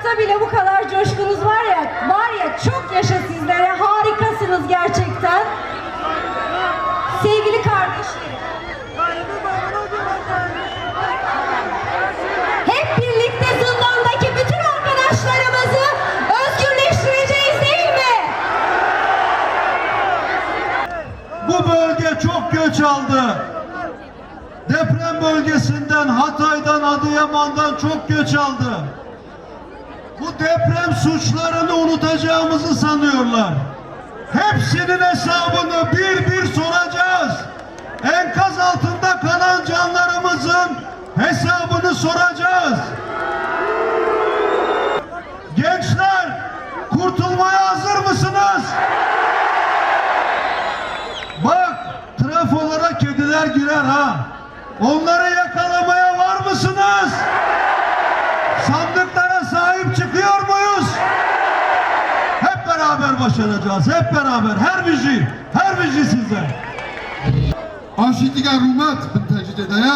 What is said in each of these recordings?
sıcakta bile bu kadar coşkunuz var ya, var ya çok yaşa sizlere, harikasınız gerçekten. Sevgili kardeşlerim, hep birlikte zindandaki bütün arkadaşlarımızı özgürleştireceğiz değil mi? Bu bölge çok göç aldı. Deprem bölgesinden, Hatay'dan, Adıyaman'dan çok göç aldı. Bu deprem suçlarını unutacağımızı sanıyorlar. Hepsinin hesabını bir bir soracağız. Enkaz altında kalan canlarımızın hesabını soracağız. Gençler, kurtulmaya hazır mısınız? Bak trafolara kediler girer ha. Onları yakalamaya var mısınız? Sandıklara sahip çıkıyor muyuz? Hep beraber başaracağız. Hep beraber her bizi, her bizi size. Aşitiga rumat bin tecid edeye,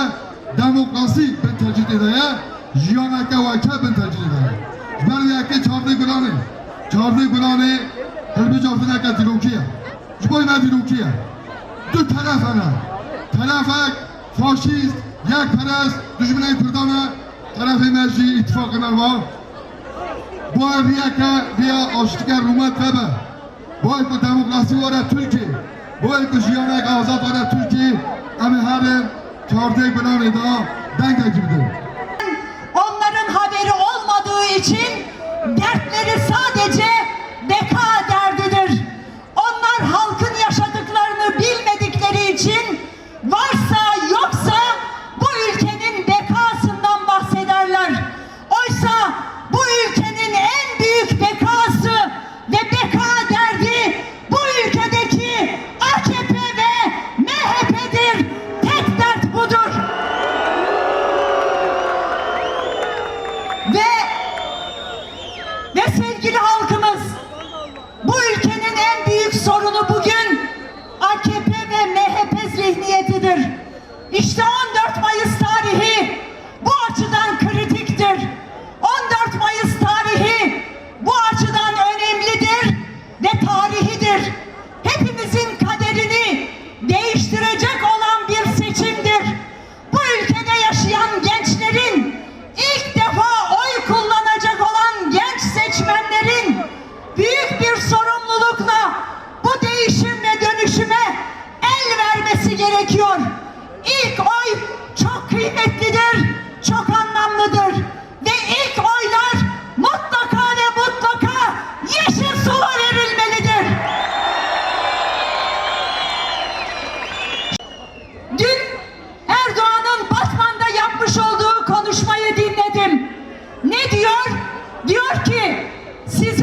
demokrasi bin tecid edeye, jiyanaka vaka bin tecid edeye. Jberliyake çardı gülani, çardı gülani, hilbi cartinaka dilokiye. Jboyna dilokiye. Du telefene, telefek, faşist, yekperest, düşmene kurdana, tarafi merci ittifakına var. Bu riyaka, riya aşitiga rumat bebe. باید که دموکراسی وارد Türkiye باید که جیانک آزاد وارد Türkiye امی هر چارده گلانه دا دنگ gibidir. onların haberi olmadığı için İşte 14 Mayıs tarihi bu açıdan kritiktir. 14 Mayıs tarihi bu açıdan önemlidir ve tarihidir. Hepimizin kaderini değiştirecek olan bir seçimdir. Bu ülkede yaşayan gençlerin ilk defa oy kullanacak olan genç seçmenlerin büyük bir sorumlulukla bu değişim ve dönüşüme el vermesi gerekiyor. İlk oy çok kıymetlidir, çok anlamlıdır ve ilk oylar mutlaka ve mutlaka yeşil sula verilmelidir. Dün Erdoğan'ın Batman'da yapmış olduğu konuşmayı dinledim. Ne diyor? Diyor ki size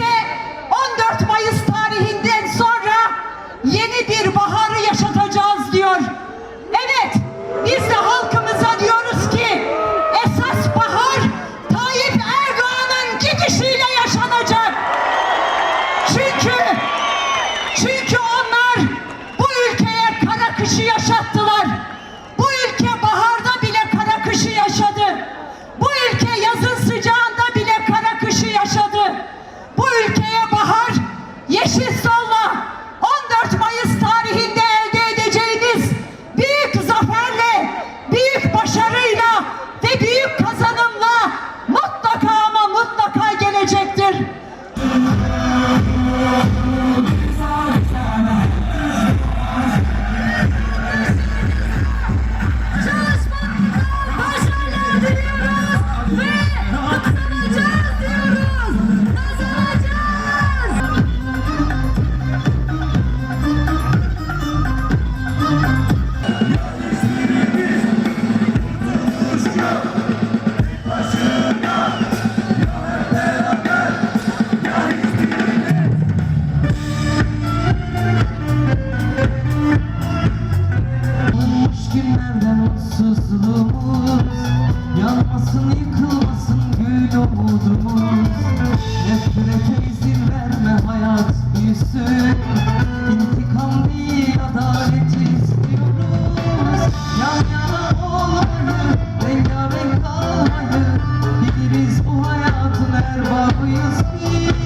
Günlerden mutsuzluğumuz Yanmasın yıkılmasın